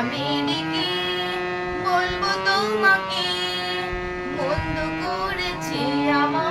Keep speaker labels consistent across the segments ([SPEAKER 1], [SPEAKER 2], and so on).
[SPEAKER 1] নামে ডেকে বলব তোমাকে বন্ধ করেছে আমাকে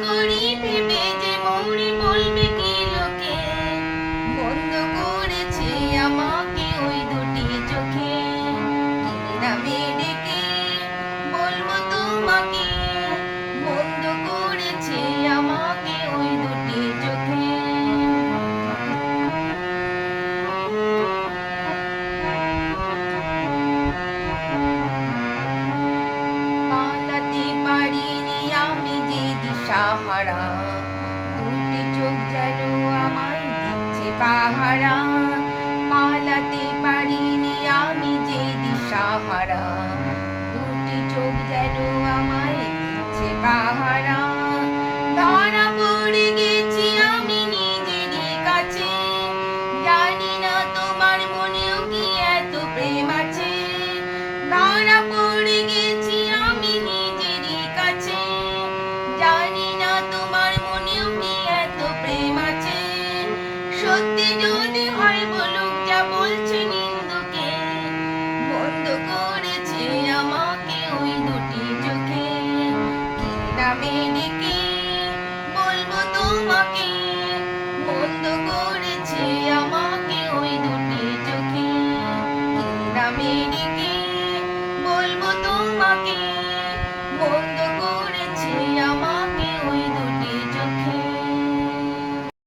[SPEAKER 1] করি ভেবে যে মৌরি বলবে কি লোকে? বন্ধ করেছে আমাকে ওই দিশাহারা দুটি চোখ যেন আমায় দিচ্ছে পাহারা। পালাতে পারিনি আমি যে দিশাহারা। দুটি চোখ যেন আমায় দিচ্ছে পাহারা।